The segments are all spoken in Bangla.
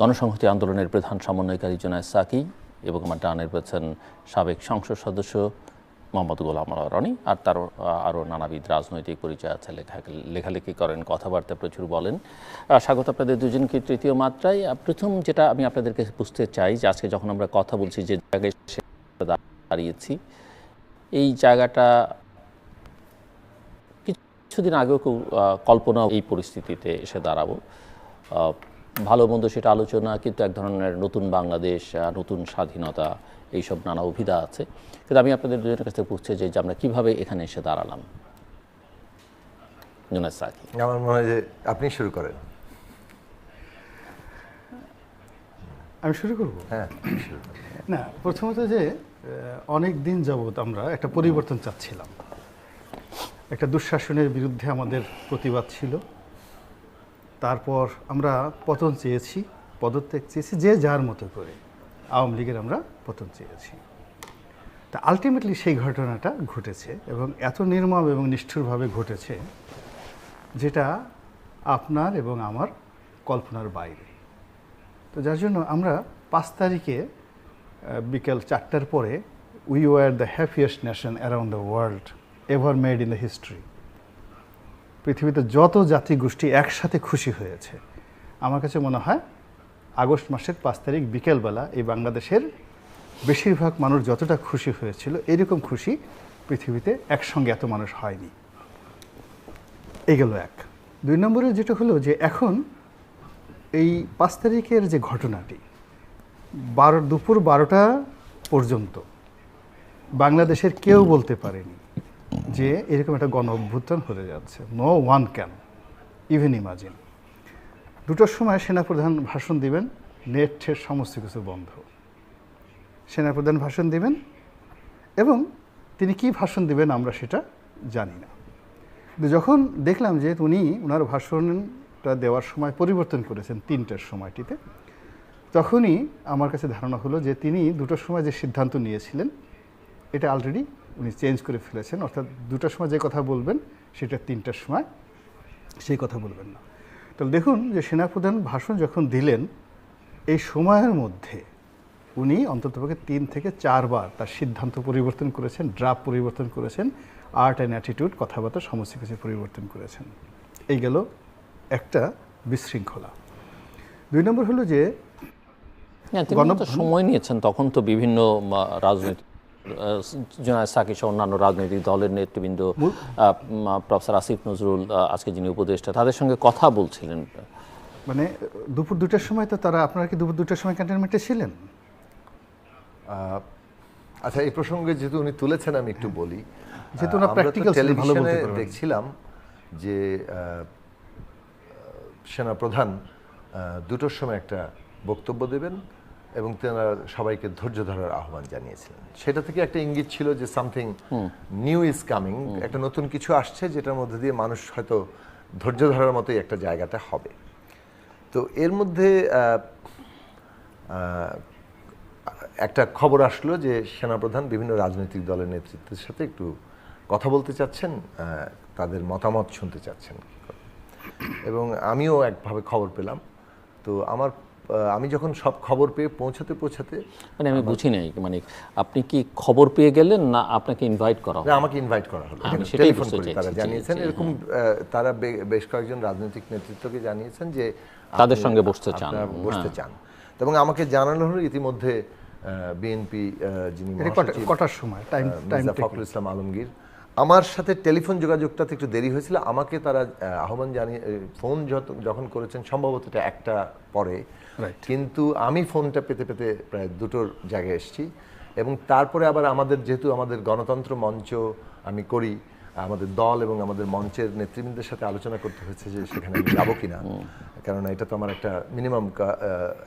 গণসংহতি আন্দোলনের প্রধান সমন্বয়কারী জোনায়দ সাকি এবং আমার ডানের পেয়েছেন সাবেক সংসদ সদস্য মোহাম্মদ গোলাম রনি আর তার আরও নানাবিধ রাজনৈতিক পরিচয় আছে, লেখা, লেখালেখি করেন, কথাবার্তা প্রচুর বলেন। স্বাগত আপনাদের দুজনকে তৃতীয় মাত্রায়। প্রথম যেটা আমি আপনাদেরকে বুঝতে চাই যে আজকে যখন আমরা কথা বলছি যে জায়গায় দাঁড়িয়েছি, এই জায়গাটা কিছুদিন আগেও কল্পনা এই পরিস্থিতিতে এসে দাঁড়াবো। ভালো মন্দ সেটা আলোচনা কিন্তু এক ধরনের নতুন বাংলাদেশ নতুন স্বাধীনতা এইসব নানা অভিধা আছে। কিন্তু আমি আপনাদের দুজনের কাছ থেকে বুঝতে যে আমরা কীভাবে এখানে এসে দাঁড়ালাম। সাকি। আমার মনে হয় যে আপনি শুরু করেন। আমি শুরু করব? হ্যাঁ। না প্রথমত যে অনেক দিন যাবৎ আমরা একটা পরিবর্তন চাচ্ছিলাম। একটা দুঃশাসনের বিরুদ্ধে আমাদের প্রতিবাদ ছিল। তারপর আমরা পতন চেয়েছি, পদত্যাগ চেয়েছি যে যার মতো করে। আওয়ামী লীগের আমরা পতন চেয়েছি। তা আলটিমেটলি সেই ঘটনাটা ঘটেছে এবং এত নির্মম এবং নিষ্ঠুরভাবে ঘটেছে যেটা আপনার এবং আমার কল্পনার বাইরে। তো যার জন্য আমরা পাঁচ তারিখে বিকেল চারটার পরে we were the happiest nation around the world ever made in the history পৃথিবীতে যত জাতি গোষ্ঠী একসাথে খুশি হয়েছে। আমার কাছে মনে হয় আগস্ট মাসের পাঁচ তারিখ বিকেলবেলা এই বাংলাদেশের বেশিরভাগ মানুষ যতটা খুশি হয়েছিল, এরকম খুশি পৃথিবীতে একসঙ্গে এত মানুষ হয়নি। এই গেল এক। দুই নম্বরে যেটা হলো যে এখন এই পাঁচ তারিখের যে ঘটনাটি, বারো, দুপুর বারোটা পর্যন্ত বাংলাদেশের কেউ বলতে পারেনি। যে এরকম একটা গণ অভ্যুত্থান হতে যাচ্ছে। No one can even imagine দুটোর সময় সেনাপ্রধান ভাষণ দিবেন নেট সমস্ত কিছু বন্ধ। সেনাপ্রধান ভাষণ দিবেন এবং তিনি কি ভাষণ দিবেন আমরা সেটা জানি না। যখন দেখলাম যে উনি ওনার ভাষণটা দেওয়ার সময় পরিবর্তন করেছেন তিনটার সময়টিতে, তখনই আমার কাছে ধারণা হলো যে তিনি দুটোর সময় যে সিদ্ধান্ত নিয়েছিলেন, এটা অলরেডি উনি চেঞ্জ করে ফেলেছেন। অর্থাৎ দুটোর সময় যে কথা বলবেন সেটা তিনটার সময় সেই কথা বলবেন না। তাহলে দেখুন যে সেনাপ্রধান ভাষণ যখন দিলেন এই সময়ের মধ্যে উনি অন্ততপক্ষে তিন থেকে চারবার তার সিদ্ধান্ত পরিবর্তন করেছেন ড্রাফট পরিবর্তন করেছেন আর্ট অ্যান্ড অ্যাটিটিউড কথাবার্তা সমস্ত কিছু পরিবর্তন করেছেন। এই গেল একটা বিশৃঙ্খলা। দুই নম্বর হলো যে হ্যাঁ সময় নিয়েছেন তখন তো বিভিন্ন রাজনৈতিক জোনায়দ সাকি সহ অন্যান্য রাজনৈতিক দলের নেতৃবৃন্দ প্রফেসর আসিফ নজরুল আজকে যিনি উপদেষ্টা তাদের সঙ্গে কথা বলছিলেন। মানে দুপুর দুটার সময় তো তারা আপনারা কি দুপুর দুটার সময় ক্যান্টনমেন্টে ছিলেন? আহ, আচ্ছা এই প্রসঙ্গে যেহেতু উনি তুলেছেন আমি একটু বলি। যেহেতু আমরা টেলিভিশনে দেখছিলাম যে আহ, সেনাপ্রধান আহ, দুটোর সময় একটা বক্তব্য দেবেন। এবং তেনারা সবাইকে ধৈর্য ধরার আহ্বান জানিয়েছিলেন। সেটা থেকে একটা ইঙ্গিত ছিল যে সামথিং নিউ ইজ কামিং একটা নতুন কিছু আসছে যেটার মধ্যে দিয়ে মানুষ হয়তো ধৈর্য ধরার মতোই একটা জায়গাটা হবে। তো এর মধ্যে একটা খবর আসলো যে সেনাপ্রধান বিভিন্ন রাজনৈতিক দলের নেতৃত্বের সাথে একটু কথা বলতে চাচ্ছেন তাদের মতামত শুনতে চাচ্ছেন। এবং আমিও একভাবে খবর পেলাম। তো আমার আমি যখন সব খবর পেয়ে পৌঁছাতে পৌঁছাতে মানে আমি বুঝি নাই মানে আপনি কি খবর পেয়ে গেলেন না আপনাকে ইনভাইট করা হলো? আমাকে ইনভাইট করা হলো। আমি সেটাই টেলিফোন করে তারা জানিয়েছেন। এরকম তারা বে- বেশ কয়েকজন রাজনৈতিক নেতৃত্বকে জানিয়েছেন যে তাদের সঙ্গে বসতে চান, বসতে হ্যাঁ। চান। এবং আমাকে জানানো হলো ইতিমধ্যে বিএনপি যিনি কটা- কটার সময়? টাইম টাইম ফখরুল ইসলাম আলমগীর আমার সাথে টেলিফোন যোগাযোগটাতে একটু দেরি হয়েছিল। আমাকে তারা আহ্বান জানিয়ে ফোন যত- যখন করেছেন সম্ভবত এটা একটা পরে। কিন্তু আমি ফোনটা পেতে পেতে প্রায় দুটোর জায়গায় এসেছি। এবং তারপরে আবার আমাদের যেহেতু আমাদের গণতন্ত্র মঞ্চ আমি করি আমাদের দল এবং আমাদের মঞ্চের নেতৃবৃন্দের সাথে আলোচনা করতে হয়েছে যে সেখানে আমি যাব কিনা। কেননা এটা তো আমার একটা মিনিমাম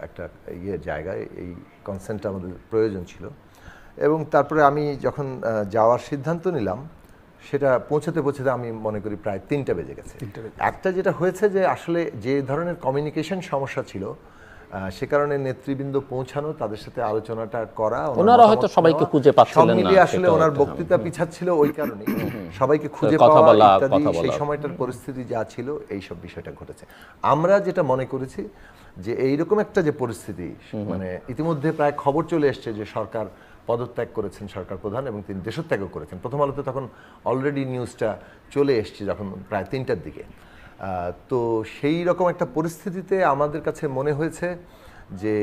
একটা ইয়ে জায়গায় এই কনসেন্টটা আমাদের প্রয়োজন ছিল। এবং তারপরে আমি যখন যাওয়ার সিদ্ধান্ত নিলাম সেটা পৌঁছাতে পৌঁছাতে আমি মনে করি প্রায় তিনটা বেজে গেছে। একটা যেটা হয়েছে যে আসলে যে ধরনের কমিউনিকেশন সমস্যা ছিল সে কারণে নেতৃবৃন্দ পৌঁছানো তাদের সাথে আলোচনাটা করা ওনারা হয়তো সবাইকে খুঁজে পাচ্ছিলেন সব না, মিলিয়ে আসলে ওনার হয়তো, বক্তৃতা পিছাচ্ছিল ওই কারণে সবাইকে খুঁজে কথা পাওয়া বলা, ইত্যাদি সেই সময়টার পরিস্থিতি যা ছিল এই সব বিষয়টা ঘটেছে। আমরা যেটা মনে করেছি যে এইরকম একটা যে পরিস্থিতি মানে ইতিমধ্যে প্রায় খবর চলে এসছে যে সরকার পদত্যাগ করেছেন সরকার প্রধান এবং তিনি দেশত্যাগও করেছেন। প্রথম আলোতে তখন অলরেডি নিউজটা চলে এসছে যখন প্রায় তিনটার দিকে। তো সেই রকম একটা পরিস্থিতিতে আমাদের কাছে মনে হয়েছে যে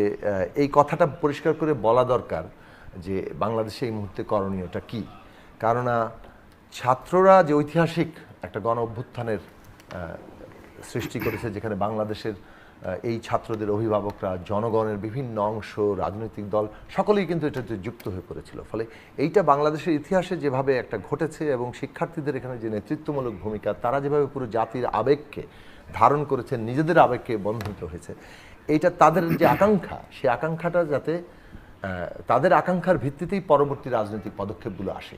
এই কথাটা পরিষ্কার করে বলা দরকার যে, বাংলাদেশে এই মুহূর্তে করণীয়টা কি? কেননা ছাত্ররা যে ঐতিহাসিক একটা গণ অভ্যুত্থানের সৃষ্টি করেছে যেখানে বাংলাদেশের এই ছাত্রদের অভিভাবকরা জনগণের বিভিন্ন অংশ, রাজনৈতিক দল, সকলেই কিন্তু এটাতে যুক্ত হয়ে পড়েছিল। ফলে এইটা বাংলাদেশের ইতিহাসে যেভাবে একটা ঘটেছে এবং শিক্ষার্থীদের এখানে যে নেতৃত্বমূলক ভূমিকা, তারা যেভাবে পুরো জাতির আবেগকে ধারণ করেছেন নিজেদের আবেগকে বন্ধিত হয়েছে, এইটা তাদের যে আকাঙ্ক্ষা, সেই আকাঙ্ক্ষাটা যাতে তাদের আকাঙ্ক্ষার ভিত্তিতেই পরবর্তী রাজনৈতিক পদক্ষেপগুলো আসে।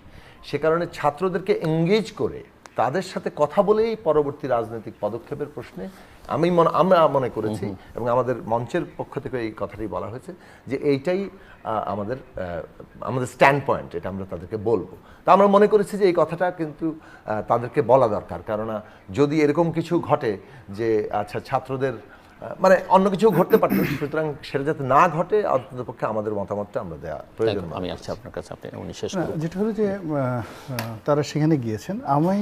সে কারণে ছাত্রদেরকে এঙ্গেজ করে তাদের সাথে কথা বলেই পরবর্তী রাজনৈতিক পদক্ষেপের প্রশ্নে আমি মনে আমরা মনে করেছি এবং আমাদের মঞ্চের পক্ষ থেকে এই কথাটি বলা হয়েছে যে এইটাই আমাদের আমাদের স্ট্যান্ড পয়েন্ট এটা আমরা তাদেরকে বলব। তা আমরা মনে করেছি যে এই কথাটা কিন্তু তাদেরকে বলা দরকার। কেননা যদি এরকম কিছু ঘটে যে আচ্ছা ছাত্রদের মানে অন্য কিছু ঘটতে পারতো সুতরাং সেটা যাতে না ঘটে অন্তত পক্ষে আমাদের মতামতটা আমরা দেওয়া প্রয়োজন আমি আসছি আপনার কাছে আপনি উনি শেষ যেটা হলো যে তারা সেখানে গিয়েছেন। আমি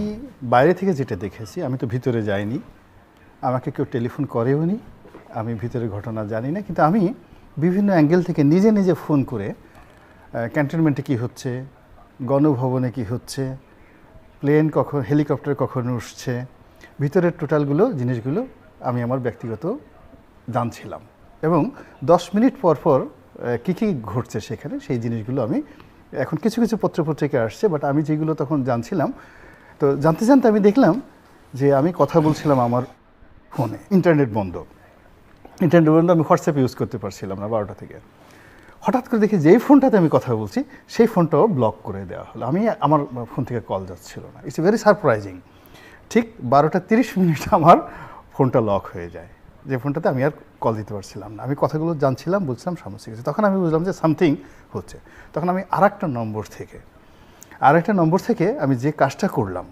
বাইরে থেকে যেটা দেখেছি আমি তো ভিতরে যাইনি। আমাকে কেউ টেলিফোন করেও নি। আমি ভিতরে ঘটনা জানি না, কিন্তু আমি বিভিন্ন অ্যাঙ্গেল থেকে নিজে নিজে ফোন করে ক্যান্টনমেন্টে কি হচ্ছে, গণভবনে কি হচ্ছে, প্লেন কখন, হেলিকপ্টার কখন উঠছে, ভিতরের টোটালগুলো, জিনিসগুলো আমি আমার ব্যক্তিগত জানছিলাম। এবং দশ মিনিট পর পর কী কী ঘটছে সেখানে, সেই জিনিসগুলো আমি, এখন কিছু কিছু পত্রপত্রিকা আসছে বাট আমি যেগুলো তখন জানছিলাম, তো জানতে জানতে আমি দেখলাম যে আমি কথা বলছিলাম আমার ফোনে। ইন্টারনেট বন্ধ। ইন্টারনেট বন্ধ আমি হোয়াটসঅ্যাপ ইউজ করতে পারছিলাম না বারোটা থেকে। হঠাৎ করে দেখি যেই ফোনটাতে আমি কথা বলছি, সেই ফোনটাও ব্লক করে দেওয়া হলো। আমি আমার ফোন থেকে কল যাচ্ছিল না। ইটস ভেরি সারপ্রাইজিং ঠিক বারোটা তিরিশ মিনিট আমার ফোনটা লক হয়ে যায়। যে ফোনটাতে আমি আর কল দিতে পারছিলাম না। আমি কথাগুলো জানছিলাম, বুঝছিলাম সমস্যা কিছু। তখন আমি বুঝলাম যে সামথিং হচ্ছে। তখন আমি আর নম্বর থেকে আর একটা নম্বর থেকে আমি যে কাজটা করলাম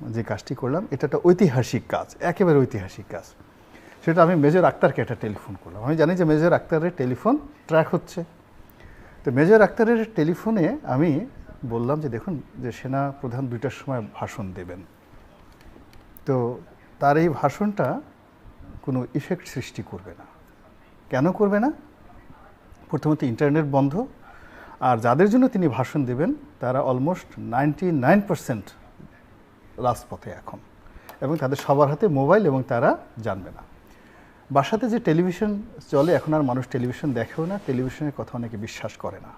যে কাজটি করলাম, এটা একটা ঐতিহাসিক কাজ, একেবারে ঐতিহাসিক কাজ। সেটা আমি মেজর আক্তারকে একটা টেলিফোন করলাম। আমি জানি যে মেজর আক্তারের টেলিফোন ট্র্যাক হচ্ছে। তো মেজর আক্তারের টেলিফোনে আমি বললাম যে, দেখুন, যে সেনা প্রধান দুইটার সময় ভাষণ দেবেন। তো তার এই ভাষণটা কোনো ইফেক্ট সৃষ্টি করবে না। কেন করবে না? প্রথমত ইন্টারনেট বন্ধ। আর যাদের জন্য তিনি ভাষণ দেবেন, তারা অলমোস্ট নাইনটি নাইন পার্সেন্ট রাজপথে এখন। এবং তাদের সবার হাতে মোবাইল এবং তারা জানবে না। বাসাতে যে টেলিভিশন চলে, এখন আর মানুষ টেলিভিশন দেখেও না, টেলিভিশনের কথা অনেকে বিশ্বাস করে না।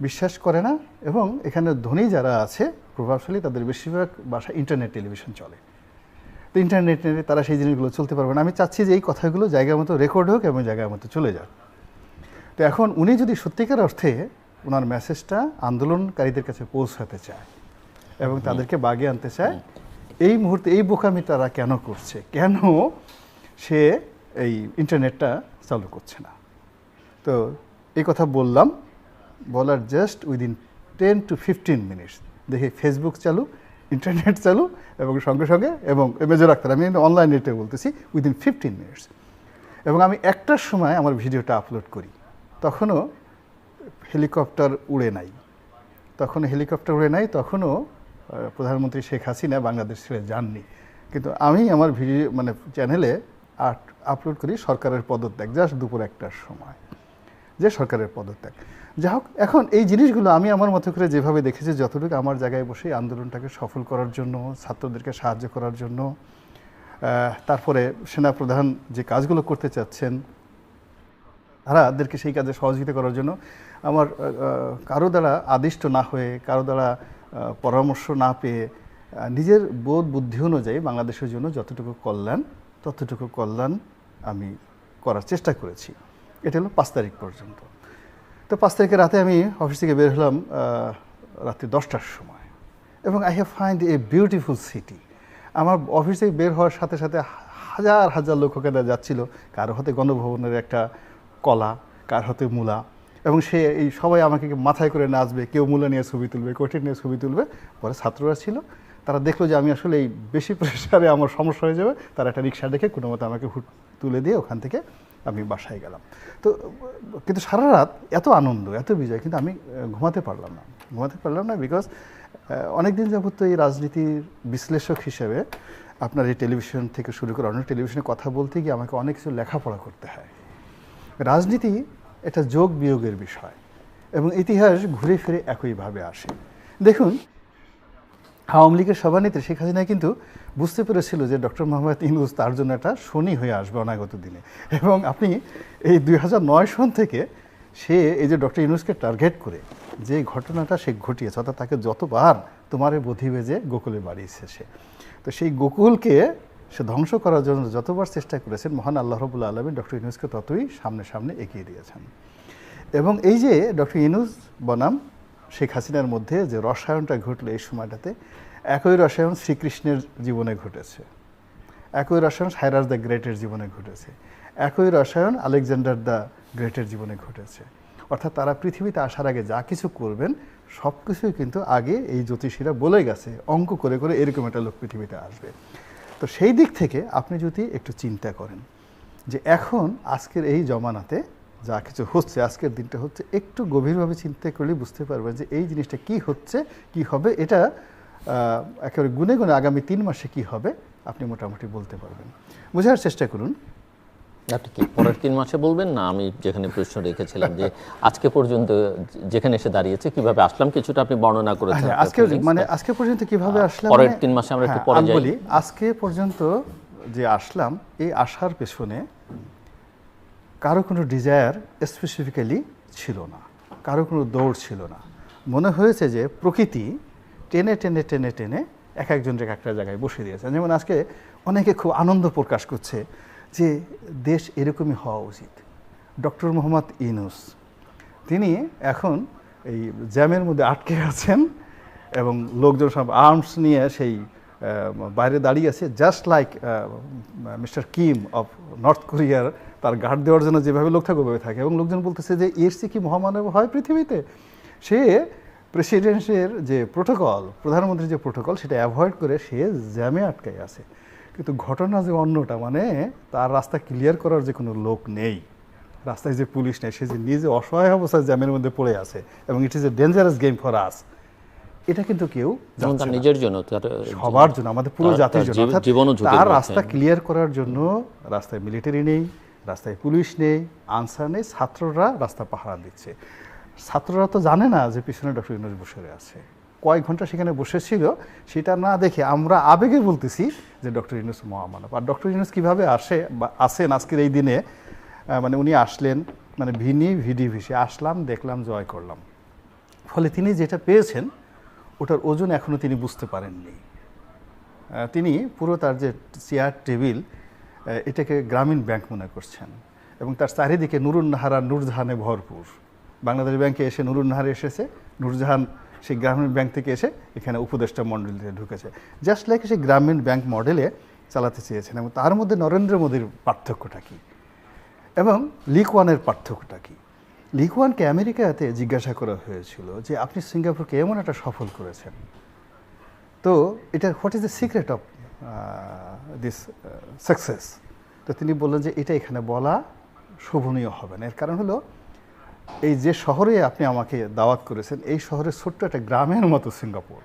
বিশ্বাস করে না এবং এখানে ধনী যারা আছে, প্রভাবশালী, তাদের বেশিরভাগ বাসা ইন্টারনেট টেলিভিশন চলে। তো ইন্টারনেটে তারা সেই জিনিসগুলো চলতে পারবে না। আমি চাচ্ছি যে এই কথাগুলো জায়গা মতো রেকর্ড হোক এবং জায়গার মতো চলে যাক। তো এখন উনি যদি সত্যিকার অর্থে ওনার মেসেজটা আন্দোলনকারীদের কাছে পৌঁছাতে চায় এবং তাদেরকে বাগে আনতে চায়। এই মুহূর্তে এই বোকামি তারা কেন করছে? কেন সে এই ইন্টারনেটটা চালু করছে না? তো এই কথা বললাম। বলার just within ten to fifteen minutes দেখি ফেসবুক চালু ইন্টারনেট চালু এবং সঙ্গে সঙ্গে এবং মেজর আক্তার আমি অনলাইন নেটে বলতেছি উইদিন ফিফটিন মিনিটস এবং আমি একটার সময় আমার ভিডিওটা আপলোড করি। তখনও হেলিকপ্টার উড়ে নাই। তখন হেলিকপ্টার উড়ে নাই তখনও প্রধানমন্ত্রী শেখ হাসিনা বাংলাদেশ ছেড়ে যাননি। কিন্তু আমি আমার ভিডিও মানে চ্যানেলে আট আপলোড করি সরকারের পদত্যাগ জাস্ট দুপুর একটার সময়। যে সরকারের পদত্যাগ। যা হোক, এখন এই জিনিসগুলো আমি আমার মতো করে যেভাবে দেখেছি, যতটুকু আমার জায়গায় বসে আন্দোলনটাকে সফল করার জন্য, ছাত্রদেরকে সাহায্য করার জন্য তারপরে সেনাপ্রধান যে কাজগুলো করতে চাচ্ছেন তারাদেরকে সেই কাজে সহযোগিতা করার জন্য আমার কারও দ্বারা আদিষ্ট না হয়ে, কারও দ্বারা পরামর্শ না পেয়ে নিজের বোধ বুদ্ধি অনুযায়ী বাংলাদেশের জন্য যতটুকু কল্যাণ, ততটুকু কল্যাণ আমি করার চেষ্টা করেছি। এটা হলো পাঁচ তারিখ পর্যন্ত। তো পাঁচ তারিখে রাতে আমি অফিস থেকে বের হলাম রাত্রি দশটার সময়। এবং I have find a beautiful city আমার অফিস থেকে বের হওয়ার সাথে সাথে হাজার হাজার লোক ওখানে যাচ্ছিল। কারও হাতে গণভবনের একটা কলা, কার হাতে মূলা। এবং সে এই সবাই আমাকে মাথায় করে নাচবে, কেউ মূলা নিয়ে ছবি তুলবে কঠিন নিয়ে ছবি তুলবে। পরে ছাত্ররা ছিল, তারা দেখল যে আমি আসলে এই বেশি প্রেশারে আমার সমস্যা হয়ে যাবে, তারা একটা রিক্সা দেখে কোনো মতো আমাকে হুট তুলে দিয়ে ওখান থেকে আমি বাসায় গেলাম। তো, কিন্তু সারা রাত এত আনন্দ, এত বিজয়, কিন্তু আমি ঘুমাতে পারলাম না। ঘুমাতে পারলাম না বিকজ অনেক দিন যাবত এই রাজনীতির বিশ্লেষক হিসেবে আপনার এই টেলিভিশন থেকে শুরু করে অন্য টেলিভিশনে কথা বলতে গিয়ে আমাকে অনেক কিছু লেখাপড়া করতে হয়। রাজনীতি এটা যোগ বিয়োগের বিষয়। এবং ইতিহাস ঘুরে ফিরে একইভাবে আসে। দেখুন, আওয়ামী লীগের সভানেত্রী শেখ হাসিনা কিন্তু বুঝতে পেরেছিল যে ডক্টর মোহাম্মদ ইউনুস তার জন্য একটা শনি হয়ে আসবে অনাগত দিনে। এবং আপনি এই দুই হাজার নয় সন থেকে সে এই যে ডক্টর ইউনুসকে টার্গেট করে যে ঘটনাটা সে ঘটিয়েছে, অর্থাৎ তাকে যতবার তোমারে বধি বেজে গোকুলে বাড়িয়েছে সে তো সেই গোকুলকে সে ধ্বংস করার জন্য যতবার চেষ্টা করেছেন, মহান আল্লাহ রবুল্লা আলমী ডক্টর ইউনুসকে ততই সামনে সামনে এগিয়ে দিয়েছেন। এবং এই যে ডক্টর ইনুস বনাম শেখ হাসিনার মধ্যে যে রসায়নটা ঘটলো এই সময়টাতে, একই রসায়ন শ্রীকৃষ্ণের জীবনে ঘটেছে। একই রসায়ন সাইরাস দ্য গ্রেটের জীবনে ঘটেছে। একই রসায়ন আলেকজান্ডার দ্য গ্রেটের জীবনে ঘটেছে। অর্থাৎ তারা পৃথিবীতে আসার আগে যা কিছু করবেন সব কিছুই কিন্তু আগে এই জ্যোতিষীরা বলে গেছে, অঙ্ক করে করে এরকম একটা লোক পৃথিবীতে আসবে। তো সেই দিক থেকে আপনি যদি একটু চিন্তা করেন যে এখন আজকের এই জমানাতে যা কিছু হচ্ছে, আজকের দিনটা হচ্ছে একটু গভীরভাবে চিন্তা করলে বুঝতে পারবেন যে এই জিনিসটা কি হচ্ছে, কি হবে। এটা একেবারে গুনে গুনে আগামী তিন মাসে কি হবে, আপনি মোটামুটি বলতে পারবেন। বোঝার চেষ্টা করুন। আপনি কি পরের তিন মাসে বলবেন? না আমি যেখানে প্রশ্ন রেখেছিলাম যে আজকে পর্যন্ত যেখানে এসে দাঁড়িয়েছে কীভাবে আসলাম? কিছুটা আপনি বর্ণনা করেছেন হ্যাঁ, আজকে মানে আজকে পর্যন্ত কীভাবে আসলাম পরের মানে- তিন মাসে আমরা একটু হ্যাঁ, পরে যাই। বলি আজকে পর্যন্ত যে আসলাম এই আসার পেছনে কারও কোনো ডিজায়ার স্পেসিফিক্যালি ছিল না কারও কোনো দৌড় ছিল না। মনে হয়েছে যে প্রকৃতি টেনে টেনে টেনে টেনে এক একজনকে একটা জায়গায় বসে দিয়েছে। যেমন আজকে অনেকে খুব আনন্দ প্রকাশ করছে যে দেশ এরকমই হওয়া উচিত। ডক্টর মোহাম্মদ ইনুস তিনি এখন এই জ্যামের মধ্যে আটকে আছেন এবং লোকজন সব আর্মস নিয়ে সেই বাইরে দাঁড়িয়ে আছে just like mister Kim of North কোরিয়ার তার গার্ড দেওয়ার জন্য যেভাবে লোক থাকে ওভাবে থাকে। এবং লোকজন বলতেছে যে এর চেয়ে কি মহামানব হয় পৃথিবীতে? সে প্রেসিডেন্টের যে প্রোটোকল প্রধানমন্ত্রীর যে প্রোটোকল সেটা অ্যাভয়েড করে সে জ্যামে আটকায় আছে। কিন্তু ঘটনা যে অন্যটা মানে তার রাস্তা ক্লিয়ার করার যে কোনো লোক নেই রাস্তায় যে পুলিশ নেই সে যে নিজে অসহায় অবস্থায় জ্যামের মধ্যে পড়ে আছে এবং it is a dangerous game for us এটা কিন্তু কেউ। নিজের জন্য সবার জন্য আমাদের পুরো তার- জাতির জন্য তার রাস্তা ক্লিয়ার করার জন্য রাস্তায় মিলিটারি নেই রাস্তায় পুলিশ নেই আনসার নেই ছাত্ররা রাস্তা পাহারা দিচ্ছে। ছাত্ররা তো জানে না যে পিছনে ডক্টর ইউনুস বসে আছে। কয়েক ঘণ্টা সেখানে বসেছিল, সেটা না দেখে আমরা আবেগে বলতেছি যে ডক্টর ইউনুস মহামানব। আর ডক্টর ইউনুস কীভাবে আসে বা আসেন আজকের এই দিনে? মানে উনি আসলেন মানে ভিনি, ভিডি ভিসে। আসলাম, দেখলাম, জয় করলাম। ফলে তিনি যেটা পেয়েছেন, ওটার ওজন এখনও তিনি বুঝতে পারেননি। তিনি পুরো তার যে চেয়ার, টেবিল এটাকে গ্রামীণ ব্যাংক মনে করছেন। এবং তার চারিদিকে নুরুন্নাহার নূরজাহানে ভরপুর। বাংলাদেশ ব্যাংকে এসে নুরুন্নাহার এসেছে, নূরজাহান সেই গ্রামীণ ব্যাংক থেকে এসে এখানে উপদেষ্টা মণ্ডলীতে ঢুকেছে। জাস্ট লাইক সেই গ্রামীণ ব্যাংক মডেলে চালাতে চেয়েছেন এবং তার মধ্যে নরেন্দ্র মোদীর পার্থক্যটা কী? এবং লিকওয়ানের পার্থক্যটা কী? লিকওয়ানকে আমেরিকাতে জিজ্ঞাসা করা হয়েছিল যে, আপনি সিঙ্গাপুরকে এমন একটা সফল করেছেন। তো এটা what is the secret of this success তো তিনি বললেন যে, এটা এখানে বলা শোভনীয় হবে না। এর কারণ হলো এই যে শহরে আপনি আমাকে দাওয়াত করেছেন, এই শহরের ছোট্ট একটা গ্রামের মতো সিঙ্গাপুর।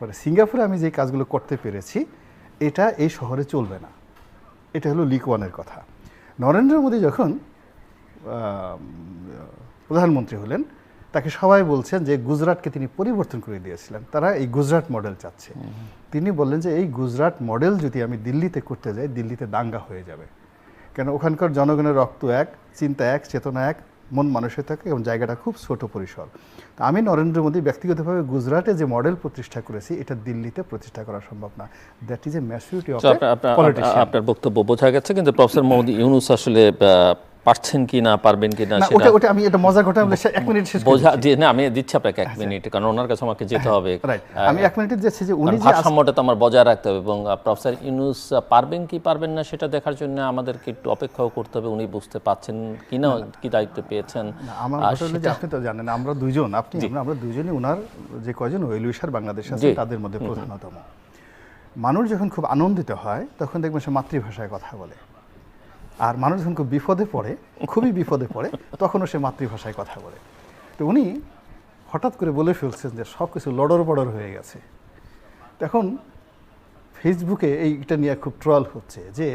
মানে সিঙ্গাপুরে আমি যে কাজগুলো করতে পেরেছি, এটা এই শহরে চলবে না। এটা হলো লিকওয়ানের কথা। নরেন্দ্র মোদী যখন প্রধানমন্ত্রী হলেন, তাকে সবাই বলছেন যে গুজরাটকে তিনি পরিবর্তন করে দিয়েছিলেন। তারা এই গুজরাট মডেল চাচ্ছে। তিনি বললেন যে এই গুজরাট মডেল যদি আমি দিল্লিতে করতে যাই, দিল্লিতে দাঙ্গা হয়ে যাবে। কেন? ওখানকার জনগণের রক্ত এক, চিন্তা এক, চেতনা এক মন মানুষের থাকে এবং জায়গাটা খুব ছোট পরিসর। তা আমি নরেন্দ্র মোদী ব্যক্তিগতভাবে গুজরাটে যে মডেল প্রতিষ্ঠা করেছি এটা দিল্লিতে প্রতিষ্ঠা করা সম্ভব না। That is a maturity of আপনার- আপনার- বক্তব্য বোঝা গেছে কিন্তু প্রফেসর মোহাম্মদ ইউনুস আসলে পারছেন কি না পারবেন কি না সেটা ওটা ওটা আমি এটা মজা ঘটা বলে এক মিনিট শেষ বোঝা যে না আমি দিচ্ছি আপনাকে এক মিনিট কারণ ওনার কাছে আমাকে যেতে হবে। আমি এক মিনিটে যাচ্ছি যে উনি যে ভারসাম্যটা তো আমার বজায় রাখতে হবে এবং প্রফেসর ইউনুস পারবেন কি পারবেন না সেটা দেখার জন্য আমাদেরকে একটু অপেক্ষাও করতে হবে উনি বুঝতে পাচ্ছেন কি না কি দায়িত্ব পেয়েছেন। আমার আর যে আপনি তো জানেন আমরা দুইজন আপনি আমরা আমরা দুইজনই ওনার যে কয়জন ওয়েলুইশার বাংলাদেশ আছে তাদের মধ্যে প্রধানতম। মানুষ যখন খুব আনন্দিত হয় তখন দেখবেন সে মাতৃভাষায় কথা বলে। আর মানুষ যখন খুব বিপদে পড়ে খুবই বিপদে পড়ে তখনও সে মাতৃভাষায় কথা বলে। তো উনি হঠাৎ করে বলে ফেলছেন যে সব কিছু লড়র বড়র হয়ে গেছে। এখন ফেসবুকে এইটা নিয়ে খুব ট্রল হচ্ছে যে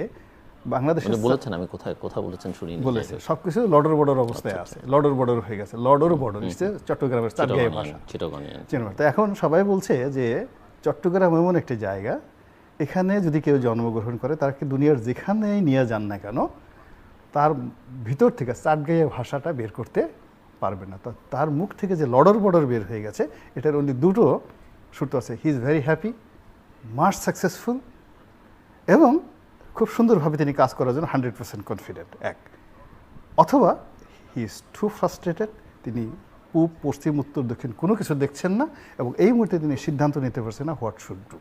বাংলাদেশের বলেছেন আমি কোথায় কথা বলেছেন শুনি বলেছে সবকিছু লডর বর্ডর অবস্থায় আছে। লডর বর্ডর হয়ে গেছে। লডর বর্ডর হচ্ছে চট্টগ্রামের চারগাঁয়ে ভাষা। তো এখন সবাই বলছে যে চট্টগ্রাম এমন একটি জায়গা এখানে যদি কেউ জন্মগ্রহণ করে তাকে দুনিয়ার যেখানেই নিয়ে যান না কেন, তার ভিতর থেকে চাটগাঁয়ে ভাষাটা বের করতে পারবে না। তার মুখ থেকে যে লডর বর্ডর বের হয়ে গেছে, এটার অনলি দুটো সূত্র আছে। He is very happy must successful এবং খুব সুন্দরভাবে তিনি কাজ করার জন্য হান্ড্রেড পার্সেন্ট কনফিডেন্ট এক। অথবা হি ইজ টু ফ্রাস্ট্রেটেড তিনি পূব, পশ্চিম, উত্তর, দক্ষিণ কোনো কিছু দেখছেন না এবং এই মুহূর্তে তিনি সিদ্ধান্ত নিতে পারছেন না হোয়াট শুড ডু